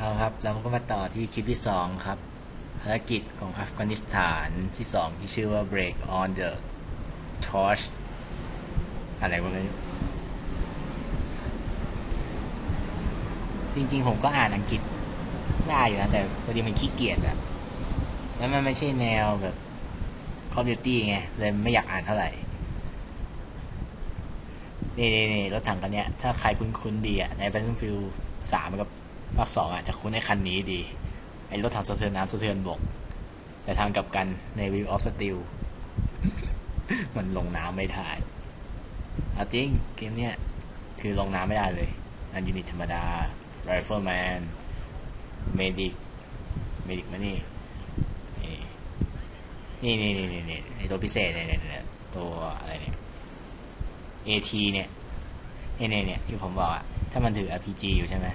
เอาครับเราก็มาต่อที่คลิปที่สองครับ ภารกิจของอัฟกานิสถานที่สองที่ชื่อว่า break on the torch อะไรวะไม่รู้จริงๆ ผมก็อ่านอังกฤษได้อยู่นะ แต่พอดีมันขี้เกียจอะแล้วมันไม่ใช่แนวแบบ Call of Duty ไง เลยไม่อยากอ่านเท่าไหร่ นี่นี่นี่รถถังคันเนี้ย ถ้าใครคุ้นๆดีอะใน Battlefield สามกับ ภาคสองอะจะคุ้นในคันนี้ดี ไอ้รถถังสะเทือนน้ำสะเทือนบก แต่ทางกลับกันใน View of Steel มันลงน้ำไม่ได้เอาจริง เกมเนี้ยคือลงน้ำไม่ได้เลย อันยูนิตธรรมดา Rifleman Medic Medic มานี่ นี่นี่นี่นี่นี่ไอตัวพิเศษเนี่ยเนี่ยตัวอะไรเนี่ย AT เนี่ยเนี่ยเนี่ยเนี่ยที่ผมบอกอะถ้ามันถือ RPG อยู่ใช่ไหม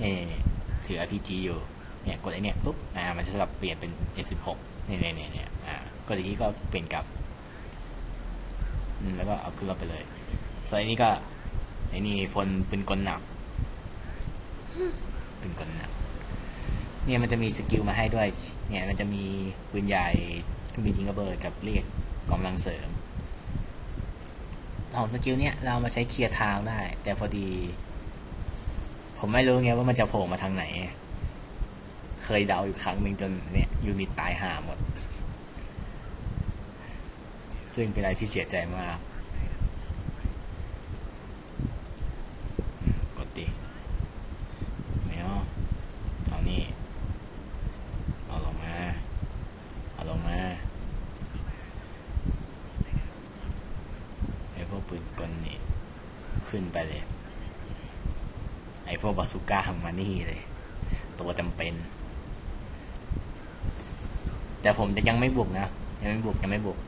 เนี่ยเนี่ยเนี่ยถือ RPG อยู่เนี่ยกดไอเนี่ยปุ๊บอ่ามันจะสลับเปลี่ยนเป็น F16 เนี่ยเนี่ยเนี่ยเนี่ยอ่ากดอีกทีก็เปลี่ยนกลับอืมแล้วก็เอาขึ้นรถไปเลยส่วนอันนี้ก็ไอ้นี่พลปืนกลหนักปืนกลหนักเนี่ยมันจะมีสกิลมาให้ด้วย เนี่ยมันจะมีปืนใหญ่เครื่องบินทิ้งระเบิดกับเรียกกำลังเสริมของสกิลเนี่ยเรามาใช้เคลียร์ทางได้ แต่พอดี ผมไม่รู้ไงว่ามันจะโผล่มาทางไหน เคยเดาอยู่ครั้งหนึ่งจนเนี่ยยูนิตตายห่าหมด ซึ่งเป็นอะไรที่เสียใจมาก กดดิไม่เอาเอานี่ เอาลงมา เอาลงมา ไอพวกปืนกลนี่ ขึ้นไปเลย ไอพวกบาสุก้าทำมานี่เลย ตัวจำเป็น แต่ผมจะยังไม่บุกนะ ยังไม่บุกยังไม่บุก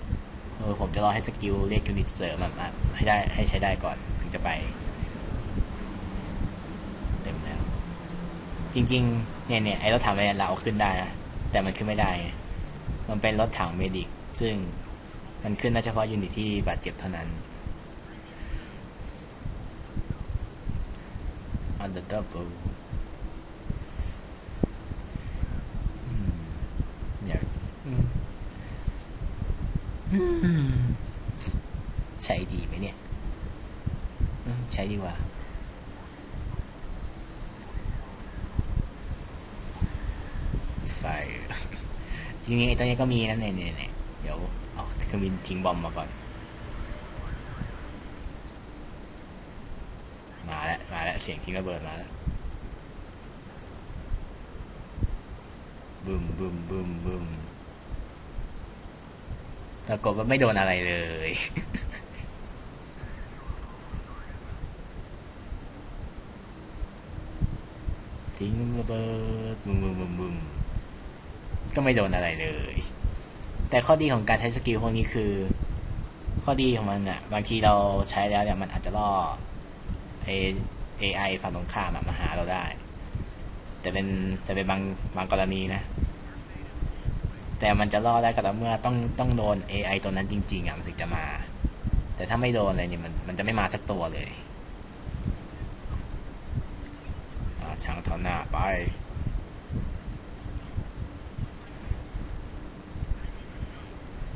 เออผมจะรอให้สกิลเรียกยูนิตเสริมมาให้ได้ให้ใช้ได้ก่อน ถึงจะไป เต็มแล้ว จริง ๆ เนี่ยเนี่ยไอรถถังเนี่ยเราเอาขึ้นได้นะแต่มันขึ้นไม่ได้ มันเป็นรถถังเมดิกซึ่งมันขึ้นได้เฉพาะยูนิตที่บาดเจ็บเท่านั้น on the double อืมอยากอืมใช้ดีไหมเนี่ย ใช้ดีกว่าไฟจริงๆไอ้ตัวนี้ก็มีนะเนี่ยเนี่ยเนี่ยเดี๋ยวเอาเครื่องบินทิ้งบอมมาก่อน มาแล้ว มาแล้ว เสียงทิ้งระเบิดมาแล้วบึมบึมบึมบึมปรากฏว่าไม่โดนอะไรเลย ทิ้งระเบิดบึมบึมบึมบึมก็ไม่โดนอะไรเลย แต่ข้อดีของการใช้สกิลพวกนี้คือ ข้อดีของมันอะบางทีเราใช้แล้วเนี่ยมันอาจจะล่อเอ AI ฝั่งตรงข้ามมาหาเราได้แต่เป็นแต่เป็นบางบางกรณีนะ แต่มันจะล่อได้ก็ต่อเมื่อต้องต้องโดน AI ตัวนั้นจริงๆอะมันถึงจะมา แต่ถ้าไม่โดนเลยเนี่ยมันมันจะไม่มาสักตัวเลยช่างเท่าหน้าไป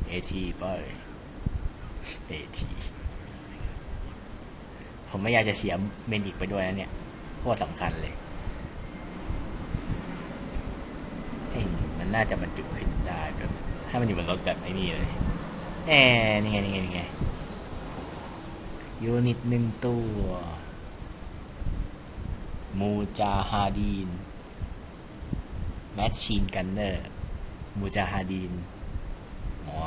AT ไป AT ผมไม่อยากจะเสียเมนดิกไปด้วยนะเนี่ยโคตรสำคัญเลยเมันน่าจะบรรจุขึ้นได้แบบให้มันอยู่บนรถแบบไอ้นี่เลยแอบนี่ไงนี่ไงนี่ไงยูนิตหนึ่งตัวมูจาฮาดีนแมชชีนกันเนอร์มูจาฮาดีนอ๋อ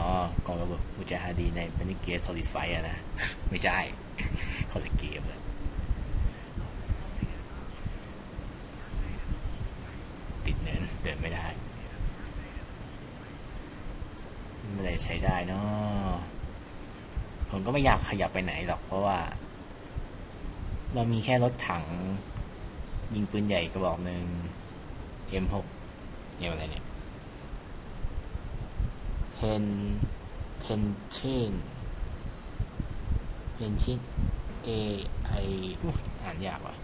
กองระเบิดมูจาฮาดีนในเป็นเกียร์โซลิดไฟอะนะ ไม่ใช่ คนละเกมเลยติดเนินเดินไม่ได้เมื่อไหรใช้ได้เนาะผมก็ไม่อยากขยับไปไหนหรอก เพราะว่า เรามีแค่รถถัง ยิงปืนใหญ่กระบอกหนึ่ง M6 เนี่ยอะไรเนี่ยเพนเพนเชน เป็นชิ้น A I อุ๊ยอ่านยากว่ะ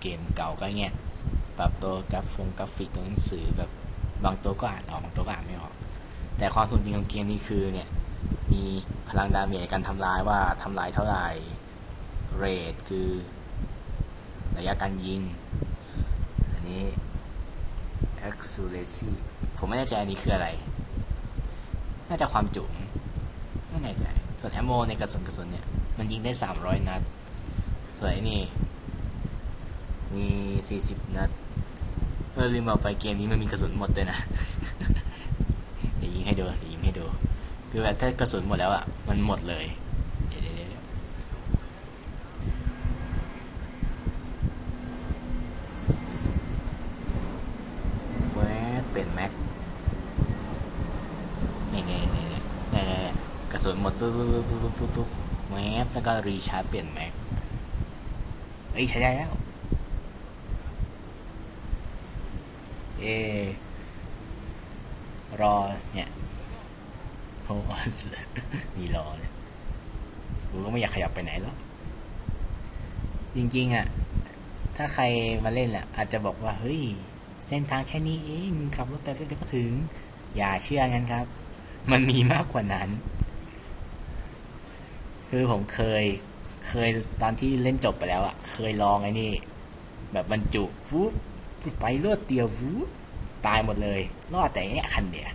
เกมเก่าก็เงี้ยปรับตัวกราฟงกราฟิกตัวหนังสือแบบบางตัวก็อ่านออกบางตัวก็อ่านไม่ออก แต่ความสมจริงของเกมนี้คือเนี่ย มีพลังดาเมจการทำลายว่าทำลายเท่าไหร่เรทคือระยะการยิง อันนี้ accuracy ผมไม่แน่ใจอันนี้คืออะไร น่าจะความจุไม่แน่ใจส่วนแฮมโมในกระสุนกระสุนเนี่ย มันยิงได้300นัด ส่วนไอ้นี่ มี40นัด เออลืมบอกไปเกมนี้มันมีกระสุนหมดเลยนะเดี๋ยวยิงให้ดูเดี๋ยวยิงให้ดู คือแบบถ้ากระสุนหมดแล้วอะ มันหมดเลย เดี๋ยวเดี๋ยวเดี๋ยวแว๊บเป็นแม็ก นี่นี่นี่นี่นี่กระสุนหมดปุ๊บปุ๊บปุ๊บปุ๊บปุ๊บปุ๊บแว๊บแล้วก็รีชาร์จเปลี่ยนแม็กเอ้ยใช้ได้แล้วเอรอเนี่ยโอ้สมีรอเนี่ยกูก็ไม่อยากขยับไปไหนหรอกจริงๆอะ ถ้าใครมาเล่นแหละอาจจะบอกว่า เฮ้ย เส้นทางแค่นี้เองขับรถไปเรื่อยๆก็ถึง อย่าเชื่องั้นครับ มันมีมากกว่านั้น คือผมเคย เคยตอนที่เล่นจบไปแล้วอะเคยลองไอ้นี่ แบบบรรจุฟูไปรวดเดียวฟูตายหมดเลย รอดแต่เนี้ยคันเดียว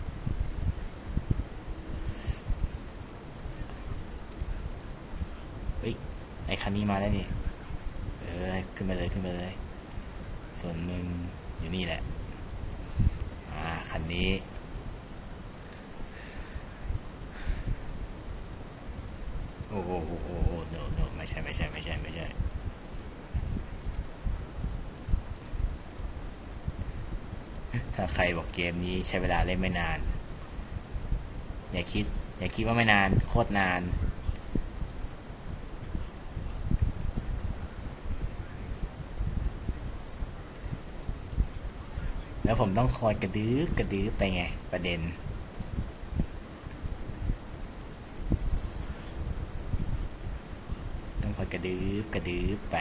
เฮ้ย ไอคันนี้มาแล้วนี่ เออ ขึ้นไปเลยขึ้นไปเลย ส่วนมึงอยู่นี่แหละ อ่า คันนี้ โอ้โหโอ้โหโอ้โห no no ไม่ใช่ไม่ใช่ไม่ใช่ไม่ใช่ถ้าใครบอกเกมนี้ใช้เวลาเล่นไม่นาน อย่าคิด อย่าคิดว่าไม่นานโคตรนาน แล้วผมต้องคอยกระดื้อกระดื้อไปไงประเด็น ต้อง ค่อยกระดืบกระดืบไป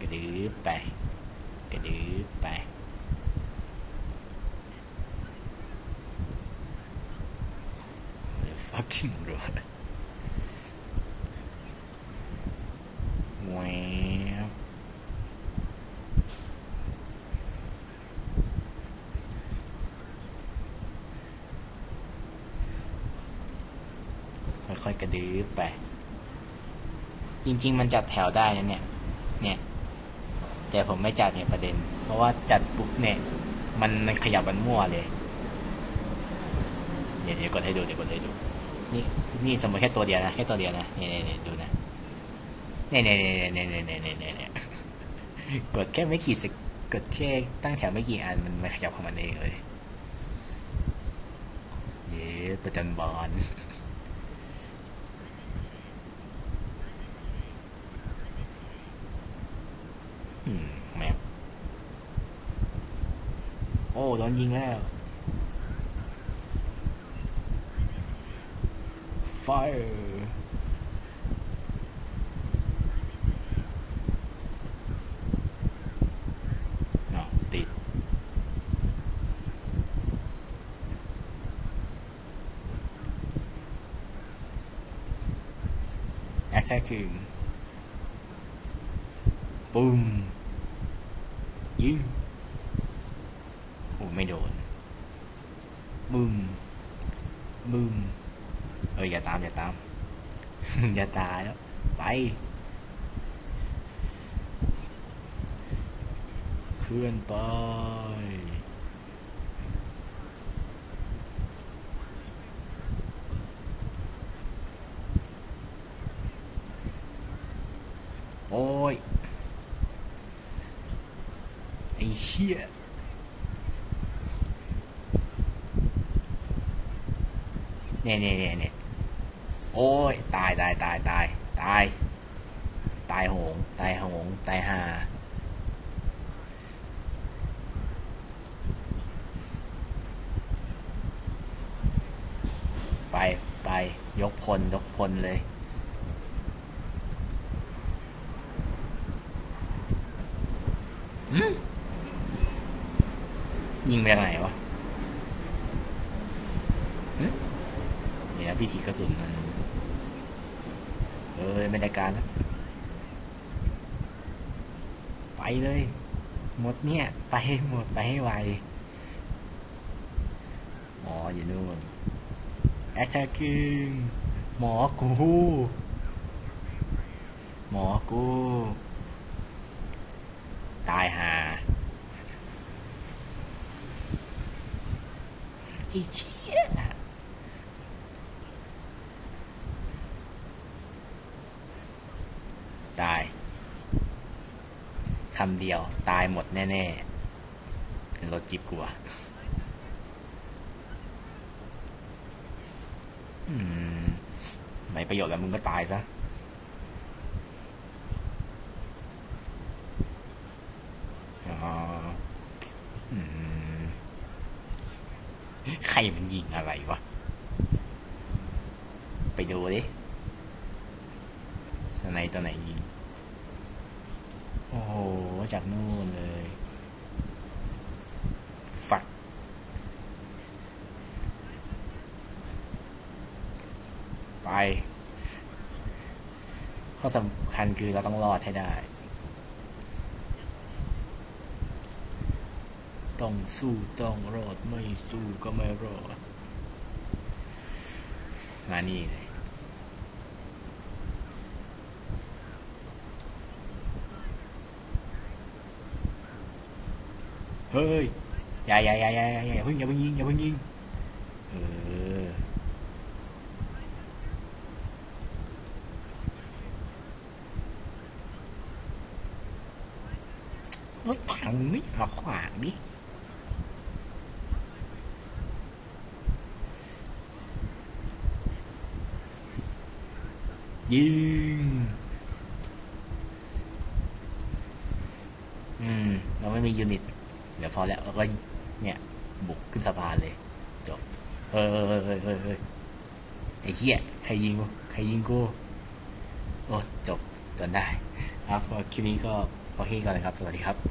กระดืบไป กระดืบไป The fucking road แค่อยๆกระดื้อไป จริง ๆ มันจัดแถวได้นะเนี่ย เนี่ย แต่ผมไม่จัดเนี่ยประเด็น เพราะว่าจัดปุ๊บเนี่ยมันขยับมันมั่วเลย เดี๋ยวเดี๋ยวกดให้ดูเดี๋ยวกดให้ดู นี่นี่สมมติแค่ตัวเดียวนะแค่ตัวเดียวนะเนี่ยเนี่ยดูนะเนี่ยเนี่ยเนี่ยเนี่ยเนี่ยเนี่ยเนี่ยกดแค่ไม่กี่สิกดแค่ตั้งแถวไม่กี่อันมันมันขยับของมันเองเลย เย้ประจันบอล อืมแมปโอ้โดนยิงแล้ว Fire อ้าวติด attacking ปุ้ม ยิงโอ้ไม่โดนบึมบึมเอออย่าตาม อย่าตาม อย่าตายแล้ว ไป เคลื่อนไปโอ้ย เชี่ยเนี่ยเนี่ยเนี่ยเนี่ยโอ้ย ตายตายตายตายตาย ตายโหง ตายโหง ตายหาไปไปยกพล ยกพลเลย ยิงไปไหนวะหึเดี๋ยวพี่ขีกระสุนมัน เอ้ยไม่ได้การแล้วไปเลย หมดเนี่ย ไปให้หมดไปให้ไว อ๋อ อยู่นู่น attacking หมอกู หมอกู ตายหา อ้เชี่ยตายคำเดียว ตายหมดแน่ๆเป็นรถจิบกูอะอืมไม่ประโยชน์แล้วมึงก็ตายซะ อ๋ออืมใค รมันยิงอะไรวะ ไปดูดิสไนตัวไหนยิง โอ้โห จากนู่นเลย ฝัก ไป ข้อสำคัญคือเราต้องรอดให้ได้ ต้องสู้ต้องรอดไม่สู้ก็ไม่รอด มานี่เลยเฮ้ยอย่าอย่าอย่าอย่าอย่าอย่าเพิ่งอย่าเพิ่งยิงอย่าเพิ่งยิงเออรถถังนี่มาขวางดิ ยิง อืม เราไม่มียูนิต เดี๋ยวพอแล้วเราก็เนี่ย บุกขึ้นสะพานเลย จบเฮ้ยเฮ้ยเฮ้ยเฮ้ยเฮ้ยไอ้เหี้ย ใครยิงกู ใครยิงกู โอ้ จบจนได้ ครับคลิปนี้ก็พอแค่นี้ก่อนนะครับ สวัสดีครับ